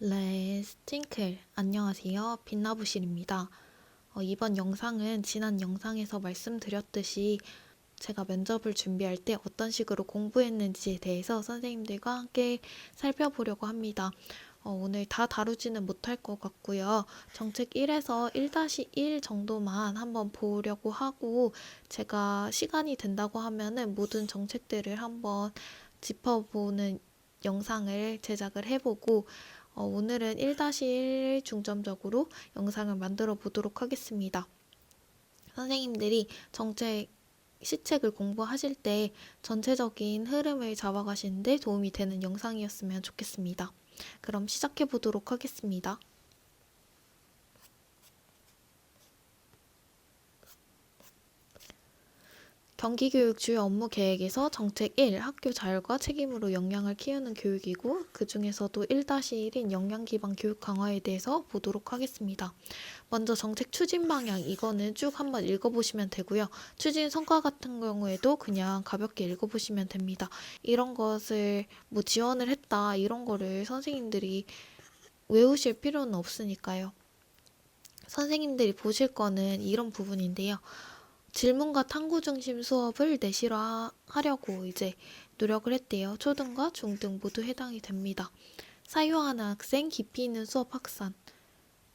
레스 팅클 안녕하세요. 빛나부실입니다. 어, 이번 영상은 지난 영상에서 말씀드렸듯이 제가 면접을 준비할 때 어떤 식으로 공부했는지에 대해서 선생님들과 함께 살펴보려고 합니다. 어, 오늘 다 다루지는 못할 것 같고요. 정책 1에서 1-1 정도만 한번 보려고 하고 제가 시간이 된다고 하면은 모든 정책들을 한번 짚어보는 영상을 제작을 해보고 어, 오늘은 1-1 중점적으로 영상을 만들어 보도록 하겠습니다. 선생님들이 정책 시책을 공부하실 때 전체적인 흐름을 잡아가시는데 도움이 되는 영상이었으면 좋겠습니다. 그럼 시작해 보도록 하겠습니다. 경기교육 주요 업무 계획에서 정책 1, 학교 자율과 책임으로 역량을 키우는 교육이고 그 중에서도 1-1인 역량 기반 교육 강화에 대해서 보도록 하겠습니다. 먼저 정책 추진 방향 이거는 쭉 한번 읽어보시면 되고요. 추진 성과 같은 경우에도 그냥 가볍게 읽어보시면 됩니다. 이런 것을 뭐 지원을 했다 이런 거를 선생님들이 외우실 필요는 없으니까요. 선생님들이 보실 거는 이런 부분인데요. 질문과 탐구 중심 수업을 내실화하려고 이제 노력을 했대요. 초등과 중등 모두 해당이 됩니다. 사유하는 학생, 깊이 있는 수업 확산.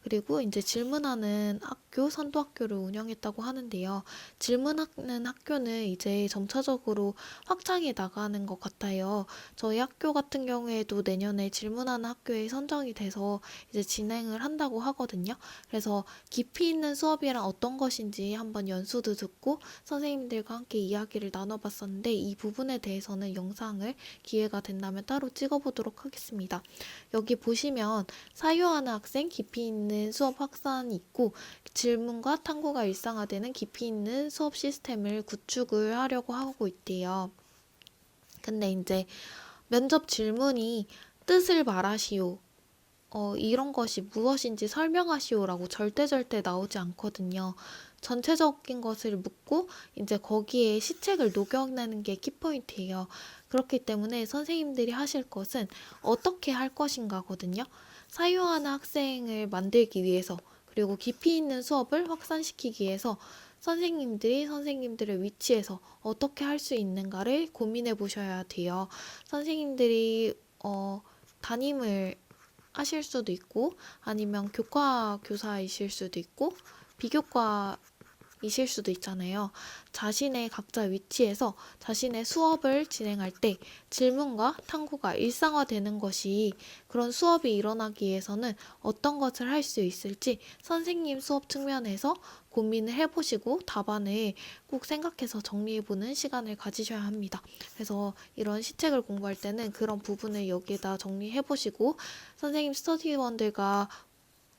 그리고 이제 질문하는 학교, 선도 학교를 운영했다고 하는데요. 질문하는 학교는 이제 점차적으로 확장해 나가는 것 같아요. 저희 학교 같은 경우에도 내년에 질문하는 학교에 선정이 돼서 이제 진행을 한다고 하거든요. 그래서 깊이 있는 수업이란 어떤 것인지 한번 연수도 듣고 선생님들과 함께 이야기를 나눠봤었는데 이 부분에 대해서는 영상을 기회가 된다면 따로 찍어보도록 하겠습니다. 여기 보시면 사유하는 학생, 깊이 있는 수업 확산이 있고 질문과 탐구가 일상화되는 깊이 있는 수업 시스템을 구축을 하려고 하고 있대요. 근데 이제 면접 질문이 뜻을 말하시오. 어, 이런 것이 무엇인지 설명하시오라고 절대 절대 나오지 않거든요. 전체적인 것을 묻고 이제 거기에 시책을 녹여내는 게 키포인트예요. 그렇기 때문에 선생님들이 하실 것은 어떻게 할 것인가거든요. 사유하는 학생을 만들기 위해서 그리고 깊이 있는 수업을 확산시키기 위해서 선생님들이 선생님들의 위치에서 어떻게 할 수 있는가를 고민해 보셔야 돼요. 선생님들이 어, 담임을 하실 수도 있고 아니면 교과 교사이실 수도 있고 비교과 이실 수도 있잖아요. 자신의 각자 위치에서 자신의 수업을 진행할 때 질문과 탐구가 일상화되는 것이 그런 수업이 일어나기 위해서는 어떤 것을 할 수 있을지 선생님 수업 측면에서 고민을 해보시고 답안을 꼭 생각해서 정리해보는 시간을 가지셔야 합니다. 그래서 이런 시책을 공부할 때는 그런 부분을 여기에다 정리해보시고 선생님 스터디원들과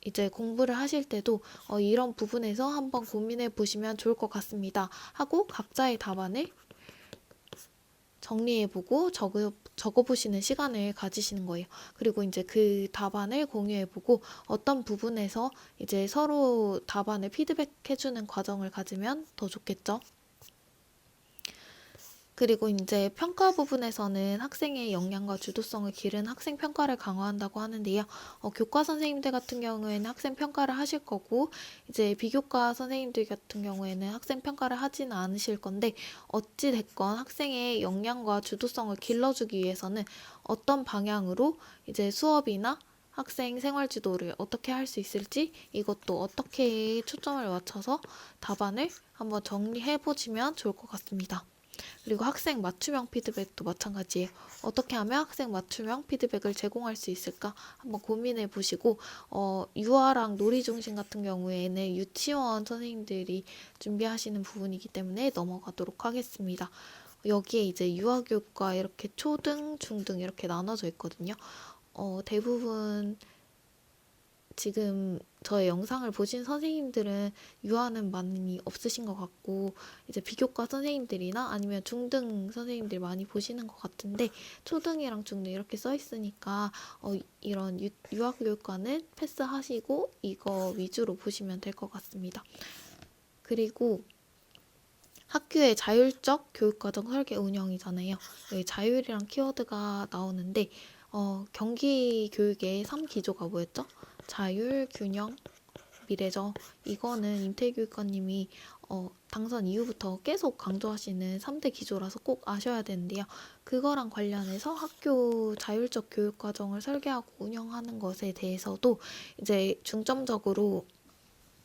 이제 공부를 하실 때도 어, 이런 부분에서 한번 고민해 보시면 좋을 것 같습니다. 하고 각자의 답안을 정리해보고 적어, 적어보시는 시간을 가지시는 거예요. 그리고 이제 그 답안을 공유해보고 어떤 부분에서 이제 서로 답안을 피드백해주는 과정을 가지면 더 좋겠죠. 그리고 이제 평가 부분에서는 학생의 역량과 주도성을 기른 학생 평가를 강화한다고 하는데요. 어, 교과 선생님들 같은 경우에는 학생 평가를 하실 거고 이제 비교과 선생님들 같은 경우에는 학생 평가를 하지는 않으실 건데 어찌 됐건 학생의 역량과 주도성을 길러주기 위해서는 어떤 방향으로 이제 수업이나 학생 생활 지도를 어떻게 할 수 있을지 이것도 어떻게 초점을 맞춰서 답안을 한번 정리해 보시면 좋을 것 같습니다. 그리고 학생 맞춤형 피드백도 마찬가지예요. 어떻게 하면 학생 맞춤형 피드백을 제공할 수 있을까 한번 고민해 보시고 어, 유아랑 놀이 중심 같은 경우에는 유치원 선생님들이 준비하시는 부분이기 때문에 넘어가도록 하겠습니다. 여기에 이제 유아교육과 이렇게 초등, 중등 이렇게 나눠져 있거든요. 어, 대부분 지금 저의 영상을 보신 선생님들은 유아는 많이 없으신 것 같고 이제 비교과 선생님들이나 아니면 중등 선생님들 많이 보시는 것 같은데 초등이랑 중등 이렇게 써 있으니까 어, 이런 유, 유아교육과는 패스하시고 이거 위주로 보시면 될 것 같습니다. 그리고 학교의 자율적 교육과정 설계 운영이잖아요. 여기 자율이란 키워드가 나오는데 어, 경기 교육의 3기조가 뭐였죠? 자율, 균형, 미래죠. 이거는 임태희 교육관님이 어, 당선 이후부터 계속 강조하시는 3대 기조라서 꼭 아셔야 되는데요. 그거랑 관련해서 학교 자율적 교육 과정을 설계하고 운영하는 것에 대해서도 이제 중점적으로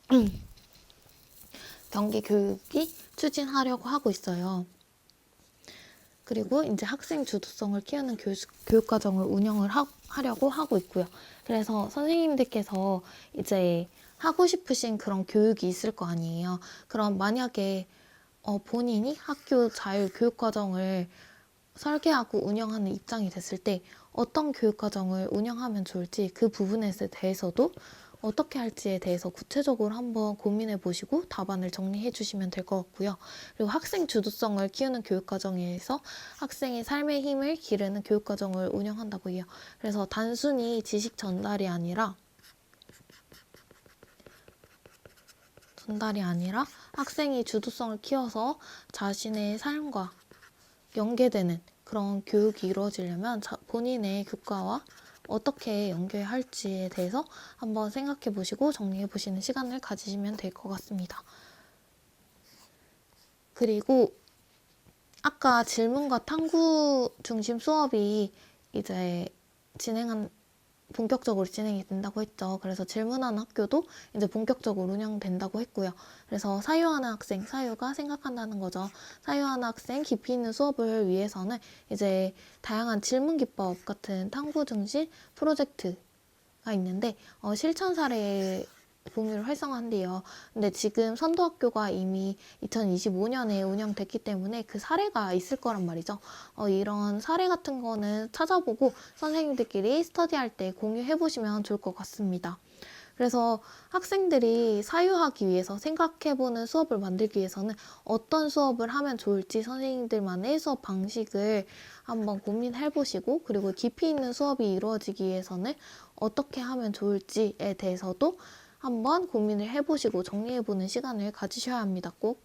경기 교육이 추진하려고 하고 있어요. 그리고 이제 학생 주도성을 키우는 교육, 교육 과정을 운영을 하, 하려고 하고 있고요. 그래서 선생님들께서 이제 하고 싶으신 그런 교육이 있을 거 아니에요. 그럼 만약에 어, 본인이 학교 자율 교육 과정을 설계하고 운영하는 입장이 됐을 때 어떤 교육 과정을 운영하면 좋을지 그 부분에 대해서도 어떻게 할지에 대해서 구체적으로 한번 고민해 보시고 답안을 정리해 주시면 될 것 같고요. 그리고 학생 주도성을 키우는 교육 과정에서 학생의 삶의 힘을 기르는 교육 과정을 운영한다고 해요. 그래서 단순히 지식 전달이 아니라 전달이 아니라 학생이 주도성을 키워서 자신의 삶과 연계되는 그런 교육이 이루어지려면 자- 본인의 교과와 어떻게 연결할지에 대해서 한번 생각해 보시고 정리해 보시는 시간을 가지시면 될 것 같습니다. 그리고 아까 질문과 탐구 중심 수업이 이제 진행한 본격적으로 진행이 된다고 했죠. 그래서 질문하는 학교도 이제 본격적으로 운영된다고 했고요. 그래서 사유하는 학생, 사유가 생각한다는 거죠. 사유하는 학생 깊이 있는 수업을 위해서는 이제 다양한 질문 기법 같은 탐구 중심 프로젝트가 있는데 어, 실천 사례 공유를 활성화한대요. 근데 지금 선도학교가 이미 2025년에 운영됐기 때문에 그 사례가 있을 거란 말이죠. 어, 이런 사례 같은 거는 찾아보고 선생님들끼리 스터디할 때 공유해 보시면 좋을 것 같습니다. 그래서 학생들이 사유하기 위해서 생각해보는 수업을 만들기 위해서는 어떤 수업을 하면 좋을지 선생님들만의 수업 방식을 한번 고민해 보시고 그리고 깊이 있는 수업이 이루어지기 위해서는 어떻게 하면 좋을지에 대해서도 한번 고민을 해보시고 정리해보는 시간을 가지셔야 합니다. 꼭.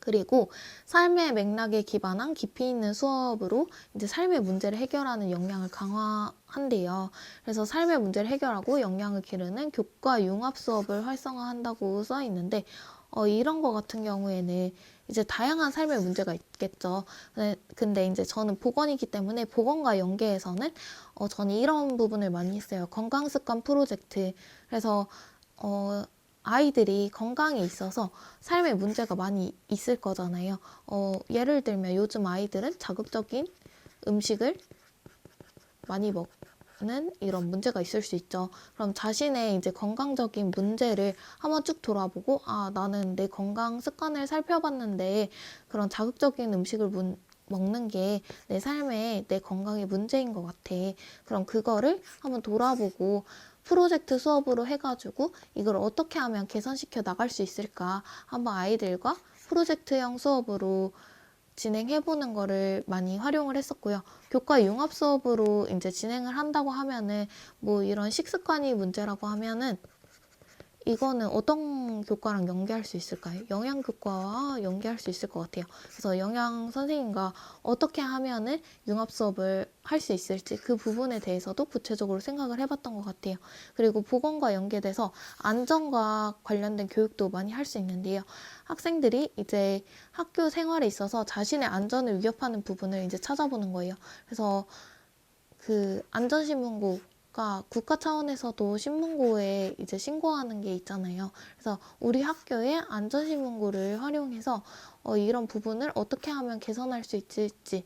그리고 삶의 맥락에 기반한 깊이 있는 수업으로 이제 삶의 문제를 해결하는 역량을 강화한대요. 그래서 삶의 문제를 해결하고 역량을 기르는 교과 융합 수업을 활성화한다고 써 있는데 어, 이런 거 같은 경우에는 이제 다양한 삶의 문제가 있겠죠. 네, 근데 이제 저는 보건이기 때문에 보건과 연계해서는 어, 저는 이런 부분을 많이 했어요. 건강 습관 프로젝트. 그래서 어, 아이들이 건강에 있어서 삶의 문제가 많이 있을 거잖아요. 어, 예를 들면 요즘 아이들은 자극적인 음식을 많이 먹 는 이런 문제가 있을 수 있죠. 그럼 자신의 이제 건강적인 문제를 한번 쭉 돌아보고, 아, 나는 내 건강 습관을 살펴봤는데 그런 자극적인 음식을 문, 먹는 게 내 삶에 내 건강에 문제인 것 같아. 그럼 그거를 한번 돌아보고 프로젝트 수업으로 해가지고 이걸 어떻게 하면 개선시켜 나갈 수 있을까 한번 아이들과 프로젝트형 수업으로 진행해보는 거를 많이 활용을 했었고요. 교과 융합 수업으로 이제 진행을 한다고 하면은 뭐 이런 식습관이 문제라고 하면은 이거는 어떤 교과랑 연계할 수 있을까요? 영양 교과와 연계할 수 있을 것 같아요. 그래서 영양 선생님과 어떻게 하면은 융합 수업을 할 수 있을지 그 부분에 대해서도 구체적으로 생각을 해봤던 것 같아요. 그리고 보건과 연계돼서 안전과 관련된 교육도 많이 할 수 있는데요. 학생들이 이제 학교 생활에 있어서 자신의 안전을 위협하는 부분을 이제 찾아보는 거예요. 그래서 그 안전신문고 가 국가 차원에서도 신문고에 이제 신고하는 게 있잖아요. 그래서 우리 학교의 안전신문고를 활용해서 어, 이런 부분을 어떻게 하면 개선할 수 있을지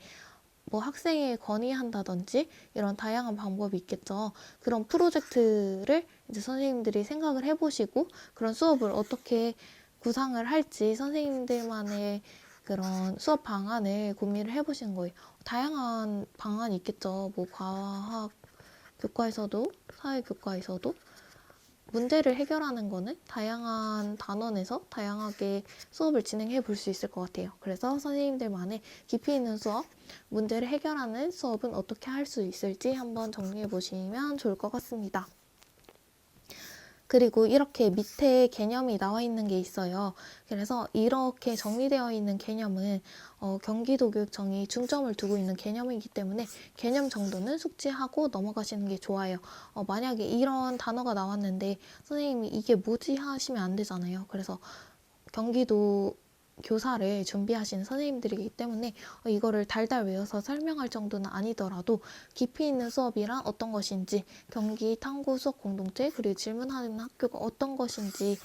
뭐 학생에 건의한다든지 이런 다양한 방법이 있겠죠. 그런 프로젝트를 이제 선생님들이 생각을 해보시고 그런 수업을 어떻게 구상을 할지 선생님들만의 그런 수업 방안을 고민을 해보신 거예요. 다양한 방안이 있겠죠. 뭐 과학 교과에서도 사회 교과에서도 문제를 해결하는 거는 다양한 단원에서 다양하게 수업을 진행해 볼 수 있을 것 같아요. 그래서 선생님들만의 깊이 있는 수업, 문제를 해결하는 수업은 어떻게 할 수 있을지 한번 정리해 보시면 좋을 것 같습니다. 그리고 이렇게 밑에 개념이 나와 있는 게 있어요. 그래서 이렇게 정리되어 있는 개념은 어, 경기도 교육청이 중점을 두고 있는 개념이기 때문에 개념 정도는 숙지하고 넘어가시는 게 좋아요. 어, 만약에 이런 단어가 나왔는데 선생님이 이게 뭐지 하시면 안 되잖아요. 그래서 경기도 교사를 준비하시는 선생님들이기 때문에 어, 이거를 달달 외워서 설명할 정도는 아니더라도 깊이 있는 수업이란 어떤 것인지 경기 탐구 수업 공동체 그리고 질문하는 학교가 어떤 것인지에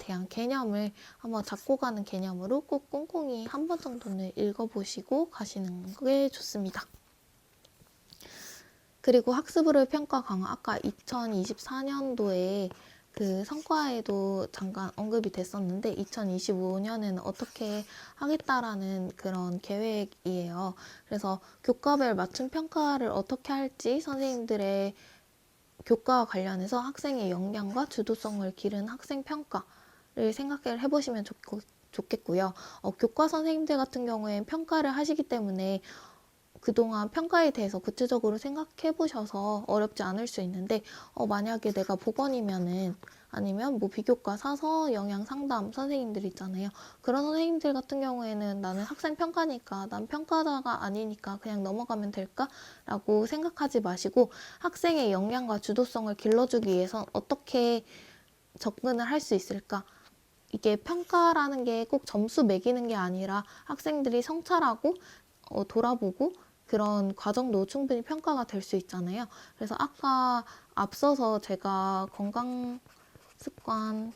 대한 개념을 한번 잡고 가는 개념으로 꼭 꼼꼼히 한 번 정도는 읽어보시고 가시는 게 좋습니다. 그리고 학습으로 평가 강화 아까 2024년도에 그 성과에도 잠깐 언급이 됐었는데 2025년에는 어떻게 하겠다라는 그런 계획이에요. 그래서 교과별 맞춤 평가를 어떻게 할지 선생님들의 교과와 관련해서 학생의 역량과 주도성을 기른 학생 평가를 생각을 해보시면 좋고, 좋겠고요. 어, 교과 선생님들 같은 경우엔 평가를 하시기 때문에 그동안 평가에 대해서 구체적으로 생각해 보셔서 어렵지 않을 수 있는데 어, 만약에 내가 보건이면은 아니면 뭐 비교과 사서 영양 상담 선생님들 있잖아요. 그런 선생님들 같은 경우에는 나는 학생 평가니까 난 평가자가 아니니까 그냥 넘어가면 될까라고 생각하지 마시고 학생의 역량과 주도성을 길러주기 위해선 어떻게 접근을 할 수 있을까? 이게 평가라는 게 꼭 점수 매기는 게 아니라 학생들이 성찰하고 어, 돌아보고 그런 과정도 충분히 평가가 될 수 있잖아요. 그래서 아까 앞서서 제가 건강 습관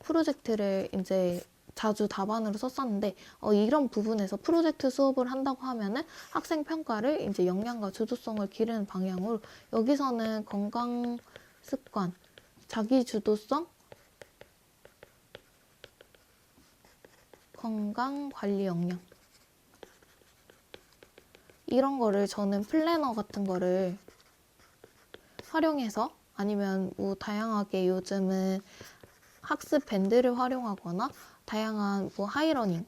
프로젝트를 이제 자주 답안으로 썼었는데 어, 이런 부분에서 프로젝트 수업을 한다고 하면은 학생 평가를 이제 역량과 주도성을 기르는 방향으로 여기서는 건강 습관, 자기 주도성, 건강 관리 역량 이런 거를 저는 플래너 같은 거를 활용해서 아니면 뭐 다양하게 요즘은 학습 밴드를 활용하거나 다양한 뭐 하이러닝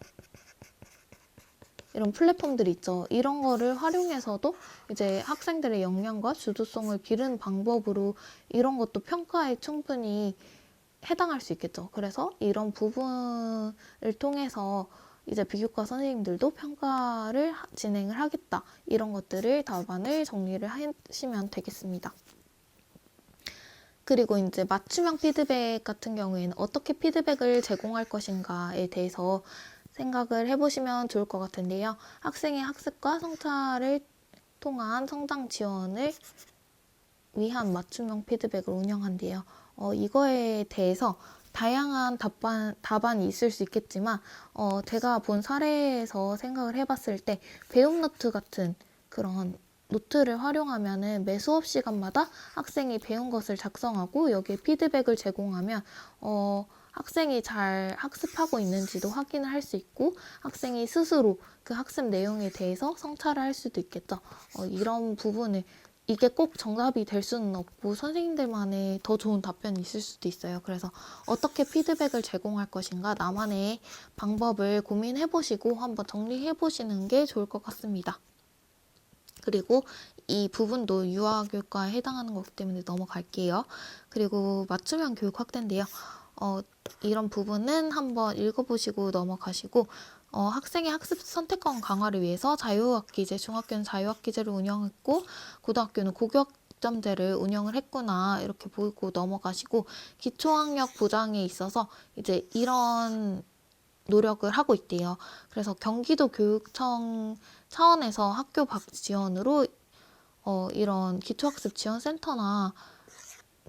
이런 플랫폼들 있죠. 이런 거를 활용해서도 이제 학생들의 역량과 주도성을 기르는 방법으로 이런 것도 평가에 충분히 해당할 수 있겠죠. 그래서 이런 부분을 통해서 이제 비교과 선생님들도 평가를 하- 진행을 하겠다. 이런 것들을 답안을 정리를 하시면 되겠습니다. 그리고 이제 맞춤형 피드백 같은 경우에는 어떻게 피드백을 제공할 것인가에 대해서 생각을 해보시면 좋을 것 같은데요. 학생의 학습과 성찰을 통한 성장 지원을 위한 맞춤형 피드백을 운영한대요. 어, 이거에 대해서 다양한 답안, 답안이 있을 수 있겠지만, 어, 제가 본 사례에서 생각을 해봤을 때, 배움 노트 같은 그런 노트를 활용하면은 매 수업 시간마다 학생이 배운 것을 작성하고 여기에 피드백을 제공하면, 어, 학생이 잘 학습하고 있는지도 확인을 할 수 있고, 학생이 스스로 그 학습 내용에 대해서 성찰을 할 수도 있겠죠. 어, 이런 부분을 이게 꼭 정답이 될 수는 없고 선생님들만의 더 좋은 답변이 있을 수도 있어요. 그래서 어떻게 피드백을 제공할 것인가 나만의 방법을 고민해 보시고 한번 정리해 보시는 게 좋을 것 같습니다. 그리고 이 부분도 유아교육과에 해당하는 거기 때문에 넘어갈게요. 그리고 맞춤형 교육 확대인데요. 어, 이런 부분은 한번 읽어보시고 넘어가시고 어, 학생의 학습 선택권 강화를 위해서 자유학기제, 중학교는 자유학기제를 운영했고 고등학교는 고교학점제를 운영을 했구나 이렇게 보고 넘어가시고 기초학력 보장에 있어서 이제 이런 노력을 하고 있대요. 그래서 경기도 교육청 차원에서 학교 밖 지원으로 어, 이런 기초학습 지원센터나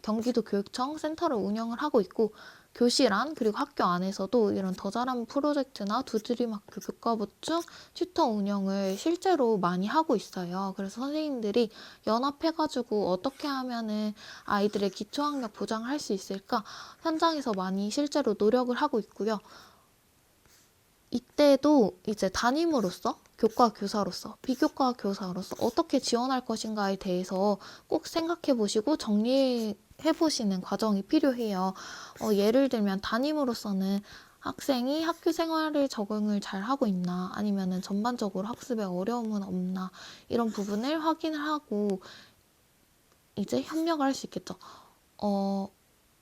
경기도 교육청 센터를 운영을 하고 있고 교실 안 그리고 학교 안에서도 이런 더 잘한 프로젝트나 두드림 학교 교과 보충 튜터 운영을 실제로 많이 하고 있어요. 그래서 선생님들이 연합해가지고 어떻게 하면은 아이들의 기초학력 보장을 할수 있을까 현장에서 많이 실제로 노력을 하고 있고요. 이때도 이제 담임으로서 교과 교사로서 비교과 교사로서 어떻게 지원할 것인가에 대해서 꼭 생각해 보시고 정리해 보시는 과정이 필요해요. 어, 예를 들면 담임으로서는 학생이 학교 생활에 적응을 잘 하고 있나 아니면은 전반적으로 학습에 어려움은 없나 이런 부분을 확인을 하고 이제 협력을 할 수 있겠죠. 어,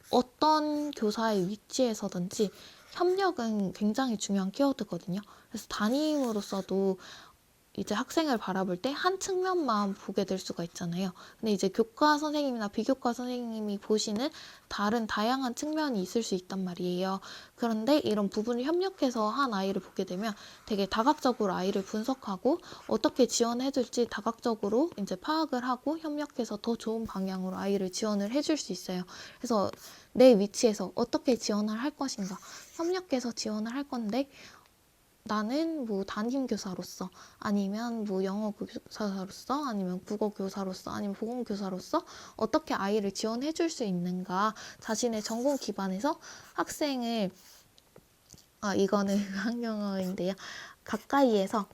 어떤 교사의 위치에서든지 협력은 굉장히 중요한 키워드거든요. 그래서 담임으로서도 이제 학생을 바라볼 때 한 측면만 보게 될 수가 있잖아요. 근데 이제 교과 선생님이나 비교과 선생님이 보시는 다른 다양한 측면이 있을 수 있단 말이에요. 그런데 이런 부분을 협력해서 한 아이를 보게 되면 되게 다각적으로 아이를 분석하고 어떻게 지원해줄지 다각적으로 이제 파악을 하고 협력해서 더 좋은 방향으로 아이를 지원을 해줄 수 있어요. 그래서 내 위치에서 어떻게 지원을 할 것인가 협력해서 지원을 할 건데 나는 뭐 담임 교사로서 아니면 뭐 영어 교사로서 아니면 국어 교사로서 아니면 보건 교사로서 어떻게 아이를 지원해 줄 수 있는가. 자신의 전공 기반에서 학생을 아 이거는 한경어인데요. 가까이에서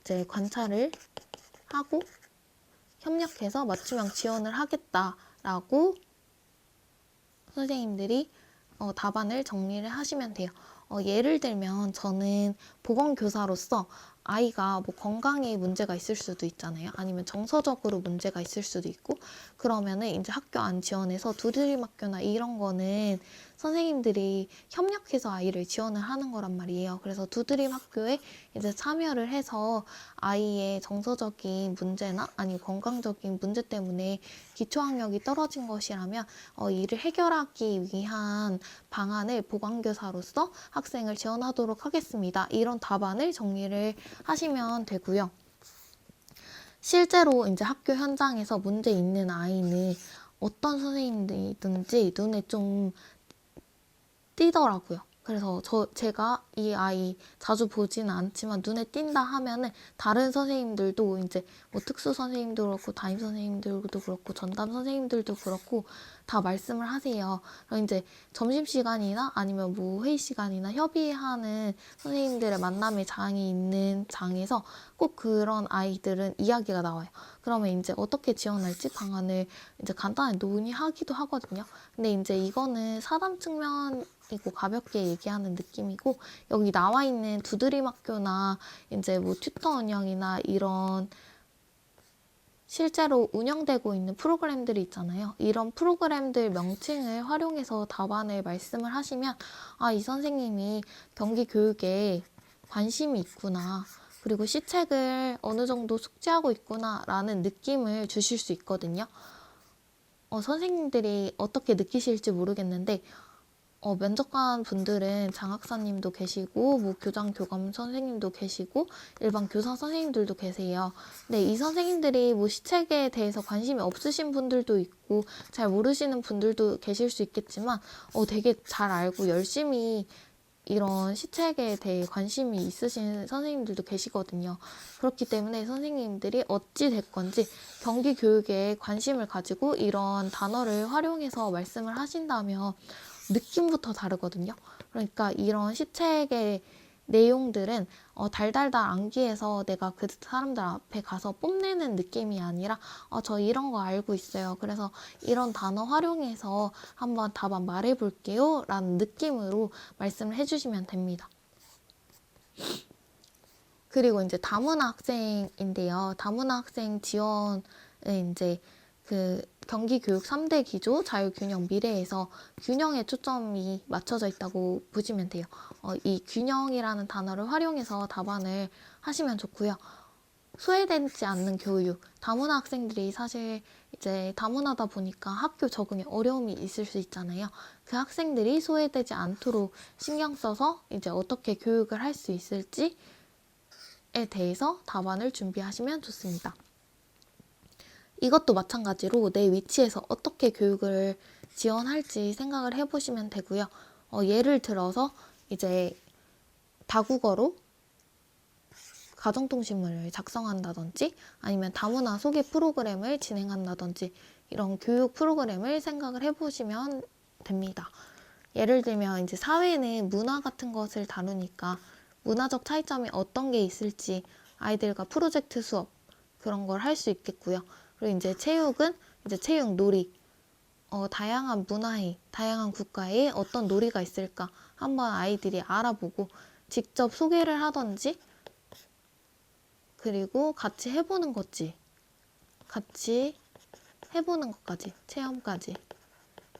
이제 관찰을 하고 협력해서 맞춤형 지원을 하겠다라고 선생님들이 어, 답안을 정리를 하시면 돼요. 어, 예를 들면 저는 보건교사로서 아이가 뭐 건강에 문제가 있을 수도 있잖아요. 아니면 정서적으로 문제가 있을 수도 있고 그러면은 이제 학교 안 지원해서 두드림 학교나 이런 거는 선생님들이 협력해서 아이를 지원을 하는 거란 말이에요. 그래서 두드림 학교에 이제 참여를 해서 아이의 정서적인 문제나 아니 건강적인 문제 때문에 기초학력이 떨어진 것이라면 어, 이를 해결하기 위한 방안을 보건교사로서 학생을 지원하도록 하겠습니다. 이런 답안을 정리를 하시면 되고요. 실제로 이제 학교 현장에서 문제 있는 아이는 어떤 선생님이든지 눈에 좀 띄더라고요. 그래서 저 제가 이 아이 자주 보지는 않지만 눈에 띈다 하면은 다른 선생님들도 이제 뭐 특수 선생님도 그렇고 담임 선생님들도 그렇고 전담 선생님들도 그렇고 다 말씀을 하세요. 그럼 이제 점심 시간이나 아니면 뭐 회의 시간이나 협의하는 선생님들의 만남의 장이 있는 장에서 꼭 그런 아이들은 이야기가 나와요. 그러면 이제 어떻게 지원할지 방안을 이제 간단히 논의하기도 하거든요. 근데 이제 이거는 사담 측면 이고 가볍게 얘기하는 느낌이고 여기 나와 있는 두드림 학교나 이제 뭐 튜터 운영이나 이런 실제로 운영되고 있는 프로그램들이 있잖아요. 이런 프로그램들 명칭을 활용해서 답안을 말씀을 하시면 아, 이 선생님이 경기 교육에 관심이 있구나. 그리고 시책을 어느 정도 숙지하고 있구나라는 느낌을 주실 수 있거든요. 어, 선생님들이 어떻게 느끼실지 모르겠는데 어, 면접관 분들은 장학사님도 계시고, 뭐 교장 교감 선생님도 계시고, 일반 교사 선생님들도 계세요. 근데 이 선생님들이 뭐 시책에 대해서 관심이 없으신 분들도 있고, 잘 모르시는 분들도 계실 수 있겠지만, 어, 되게 잘 알고 열심히 이런 시책에 대해 관심이 있으신 선생님들도 계시거든요. 그렇기 때문에 선생님들이 어찌 됐건지 경기 교육에 관심을 가지고 이런 단어를 활용해서 말씀을 하신다면 느낌부터 다르거든요. 그러니까 이런 시책의 내용들은 어, 달달달 암기해서 내가 그 사람들 앞에 가서 뽐내는 느낌이 아니라 어, 저 이런 거 알고 있어요. 그래서 이런 단어 활용해서 한번 답안 말해볼게요. 라는 느낌으로 말씀을 해주시면 됩니다. 그리고 이제 다문화 학생인데요. 다문화 학생 지원은 이제 그 경기 교육 3대 기조 자유균형 미래에서 균형에 초점이 맞춰져 있다고 보시면 돼요. 어, 이 균형이라는 단어를 활용해서 답안을 하시면 좋고요. 소외되지 않는 교육. 다문화 학생들이 사실 이제 다문화다 보니까 학교 적응에 어려움이 있을 수 있잖아요. 그 학생들이 소외되지 않도록 신경 써서 이제 어떻게 교육을 할 수 있을지에 대해서 답안을 준비하시면 좋습니다. 이것도 마찬가지로 내 위치에서 어떻게 교육을 지원할지 생각을 해보시면 되고요. 어, 예를 들어서 이제 다국어로 가정통신문을 작성한다든지 아니면 다문화 소개 프로그램을 진행한다든지 이런 교육 프로그램을 생각을 해보시면 됩니다. 예를 들면 이제 사회는 문화 같은 것을 다루니까 문화적 차이점이 어떤 게 있을지 아이들과 프로젝트 수업 그런 걸 할 수 있겠고요. 그리고 이제 체육은 이제 체육 놀이 어, 다양한 문화에 다양한 국가에 어떤 놀이가 있을까 한번 아이들이 알아보고 직접 소개를 하던지 그리고 같이 해보는 거지 같이 해보는 것까지, 체험까지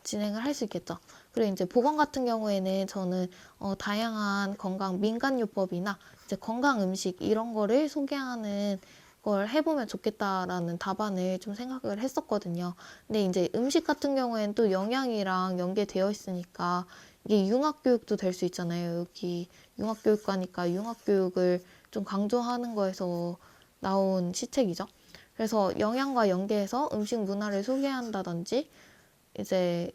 진행을 할 수 있겠죠. 그리고 이제 보건 같은 경우에는 저는 어, 다양한 건강 민간요법이나 이제 건강 음식 이런 거를 소개하는 걸 해보면 좋겠다라는 답안을 좀 생각을 했었거든요. 근데 이제 음식 같은 경우에는 또 영양이랑 연계되어 있으니까 이게 융합교육도 될 수 있잖아요. 여기 융합교육과니까 융합교육을 좀 강조하는 거에서 나온 시책이죠. 그래서 영양과 연계해서 음식 문화를 소개한다든지 이제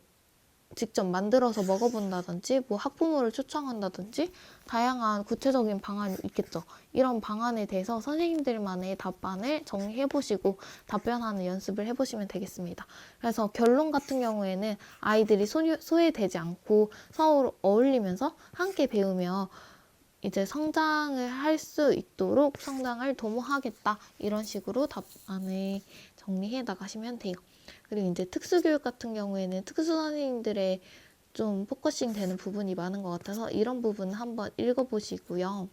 직접 만들어서 먹어본다든지 뭐 학부모를 초청한다든지 다양한 구체적인 방안이 있겠죠. 이런 방안에 대해서 선생님들만의 답안을 정리해 보시고 답변하는 연습을 해 보시면 되겠습니다. 그래서 결론 같은 경우에는 아이들이 소외되지 않고 서로 어울리면서 함께 배우며 이제 성장을 할 수 있도록 성장을 도모하겠다 이런 식으로 답안을 정리해 나가시면 돼요. 그리고 이제 특수교육 같은 경우에는 특수 선생님들의 좀 포커싱 되는 부분이 많은 것 같아서 이런 부분 한번 읽어보시고요.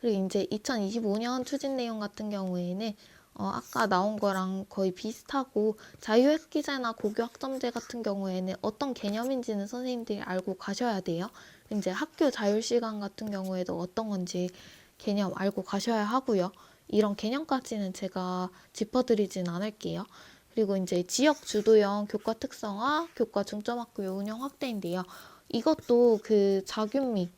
그리고 이제 2025년 추진 내용 같은 경우에는 어, 아까 나온 거랑 거의 비슷하고 자유학기제나 고교학점제 같은 경우에는 어떤 개념인지는 선생님들이 알고 가셔야 돼요. 이제 학교 자율시간 같은 경우에도 어떤 건지 개념 알고 가셔야 하고요. 이런 개념까지는 제가 짚어드리진 않을게요. 그리고 이제 지역 주도형 교과 특성화, 교과 중점학교 운영 확대인데요. 이것도 그 자균미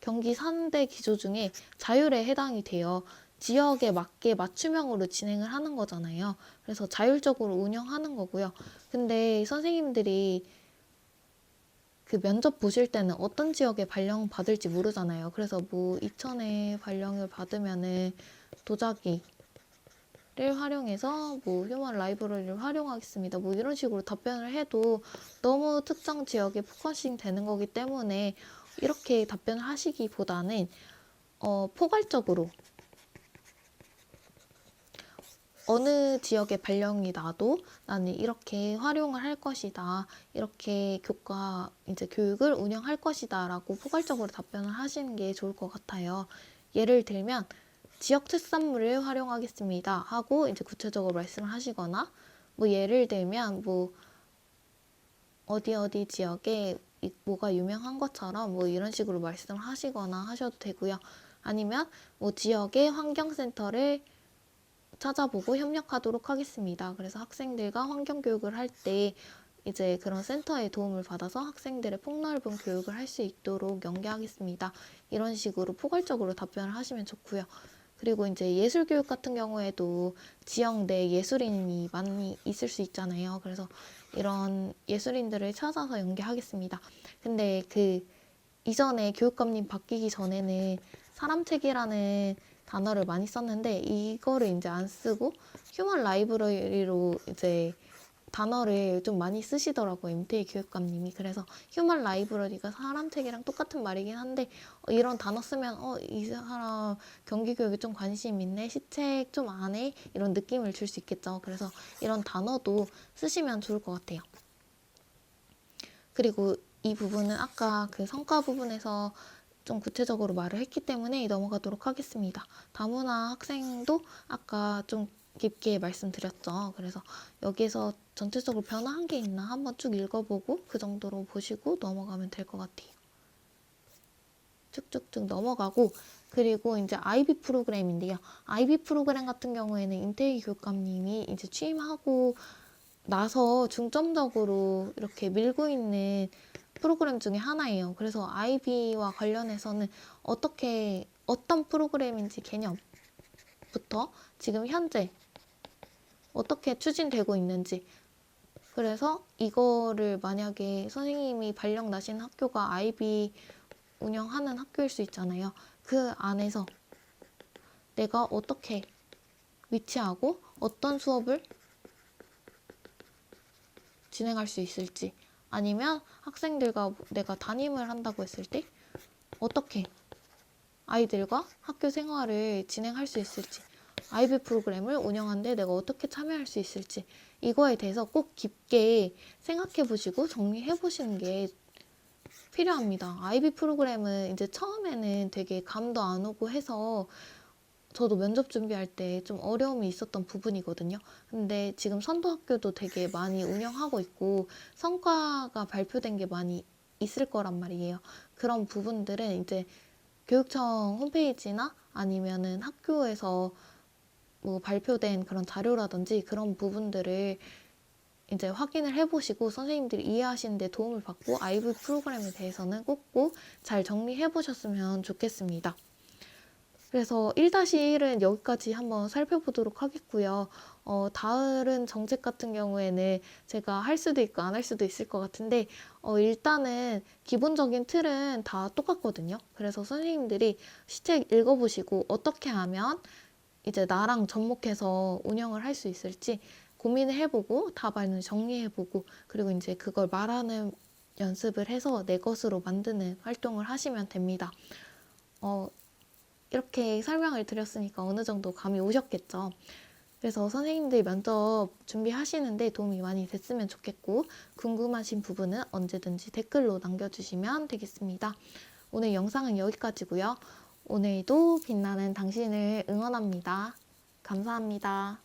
경기 3대 기조 중에 자율에 해당이 돼요. 지역에 맞게 맞춤형으로 진행을 하는 거잖아요. 그래서 자율적으로 운영하는 거고요. 근데 선생님들이 그 면접 보실 때는 어떤 지역에 발령 받을지 모르잖아요. 그래서 뭐 이천에 발령을 받으면은 도자기 를 활용해서 뭐 휴먼 라이브러리를 활용하겠습니다. 뭐 이런 식으로 답변을 해도 너무 특정 지역에 포커싱 되는 거기 때문에 이렇게 답변을 하시기보다는 어, 포괄적으로 어느 지역에 발령이 나도 나는 이렇게 활용을 할 것이다. 이렇게 교과 이제 교육을 운영할 것이다라고 포괄적으로 답변을 하시는 게 좋을 것 같아요. 예를 들면 지역 특산물을 활용하겠습니다 하고 이제 구체적으로 말씀을 하시거나 뭐 예를 들면 뭐 어디 어디 지역에 이- 뭐가 유명한 것처럼 뭐 이런 식으로 말씀을 하시거나 하셔도 되고요. 아니면 뭐 지역의 환경센터를 찾아보고 협력하도록 하겠습니다. 그래서 학생들과 환경 교육을 할 때 이제 그런 센터의 도움을 받아서 학생들의 폭넓은 교육을 할 수 있도록 연계하겠습니다. 이런 식으로 포괄적으로 답변을 하시면 좋고요. 그리고 이제 예술 교육 같은 경우에도 지역 내 예술인이 많이 있을 수 있잖아요. 그래서 이런 예술인들을 찾아서 연계하겠습니다. 근데 그 이전에 교육감님 바뀌기 전에는 사람책이라는 단어를 많이 썼는데 이거를 이제 안 쓰고 휴먼 라이브러리로 이제 단어를 좀 많이 쓰시더라고요. 임태희 교육감님이. 그래서 휴먼 라이브러리가 사람 책이랑 똑같은 말이긴 한데 어, 이런 단어 쓰면 어, 이 사람 경기 교육에 좀 관심 있네. 시책 좀 아네. 이런 느낌을 줄 수 있겠죠. 그래서 이런 단어도 쓰시면 좋을 것 같아요. 그리고 이 부분은 아까 그 성과 부분에서 좀 구체적으로 말을 했기 때문에 넘어가도록 하겠습니다. 다문화 학생도 아까 좀 깊게 말씀드렸죠. 그래서 여기에서 전체적으로 변화한 게 있나 한번 쭉 읽어보고 그 정도로 보시고 넘어가면 될 것 같아요. 쭉쭉쭉 넘어가고 그리고 이제 IB 프로그램인데요. IB 프로그램 같은 경우에는 인테리 교육감님이 이제 취임하고 나서 중점적으로 이렇게 밀고 있는 프로그램 중에 하나예요. 그래서 IB와 관련해서는 어떻게 어떤 프로그램인지 개념부터 지금 현재 어떻게 추진되고 있는지 그래서 이거를 만약에 선생님이 발령 나신 학교가 IB 운영하는 학교일 수 있잖아요. 그 안에서 내가 어떻게 위치하고 어떤 수업을 진행할 수 있을지 아니면 학생들과 내가 담임을 한다고 했을 때 어떻게 아이들과 학교 생활을 진행할 수 있을지 아이비 프로그램을 운영하는데 내가 어떻게 참여할 수 있을지 이거에 대해서 꼭 깊게 생각해 보시고 정리해 보시는 게 필요합니다. 아이비 프로그램은 이제 처음에는 되게 감도 안 오고 해서 저도 면접 준비할 때 좀 어려움이 있었던 부분이거든요. 근데 지금 선도학교도 되게 많이 운영하고 있고 성과가 발표된 게 많이 있을 거란 말이에요. 그런 부분들은 이제 교육청 홈페이지나 아니면은 학교에서 뭐 발표된 그런 자료라든지 그런 부분들을 이제 확인을 해보시고 선생님들이 이해하시는 데 도움을 받고 아이브 프로그램에 대해서는 꼭꼭 잘 정리해 보셨으면 좋겠습니다. 그래서 1-1은 여기까지 한번 살펴보도록 하겠고요. 어, 다른 정책 같은 경우에는 제가 할 수도 있고 안 할 수도 있을 것 같은데 어, 일단은 기본적인 틀은 다 똑같거든요. 그래서 선생님들이 시책 읽어보시고 어떻게 하면 이제 나랑 접목해서 운영을 할 수 있을지 고민을 해보고 답안을 정리해보고 그리고 이제 그걸 말하는 연습을 해서 내 것으로 만드는 활동을 하시면 됩니다. 어, 이렇게 설명을 드렸으니까 어느 정도 감이 오셨겠죠. 그래서 선생님들 면접 준비하시는데 도움이 많이 됐으면 좋겠고 궁금하신 부분은 언제든지 댓글로 남겨주시면 되겠습니다. 오늘 영상은 여기까지고요. 오늘도 빛나는 당신을 응원합니다. 감사합니다.